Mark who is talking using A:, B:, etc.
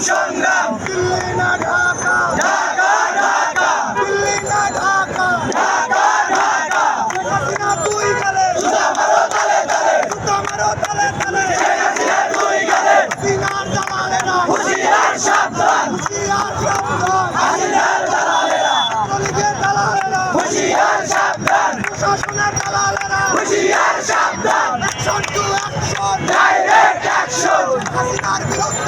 A: সংগ্রাম। দিল্লি না ঢাকা ঢাকা ঢাকা দিল্লি না ঢাকা ঢাকা ঢাকা শেখ হাসিনা তুই গেলে সুতা মারো তালে তালে সুতা মারো তালে তালে শেখ হাসিনা তুই গেলে সিনার দালালেরা হুশিয়ার সাবধান। হুশিয়ার সাবধান হাসিনার দালালেরা তলিগের দালালেরা হুশিয়ার সাবধান প্রশাসনের দালালেরা হুশিয়ার সাবধান action to action direct action হাসিনার বিরুদ্ধে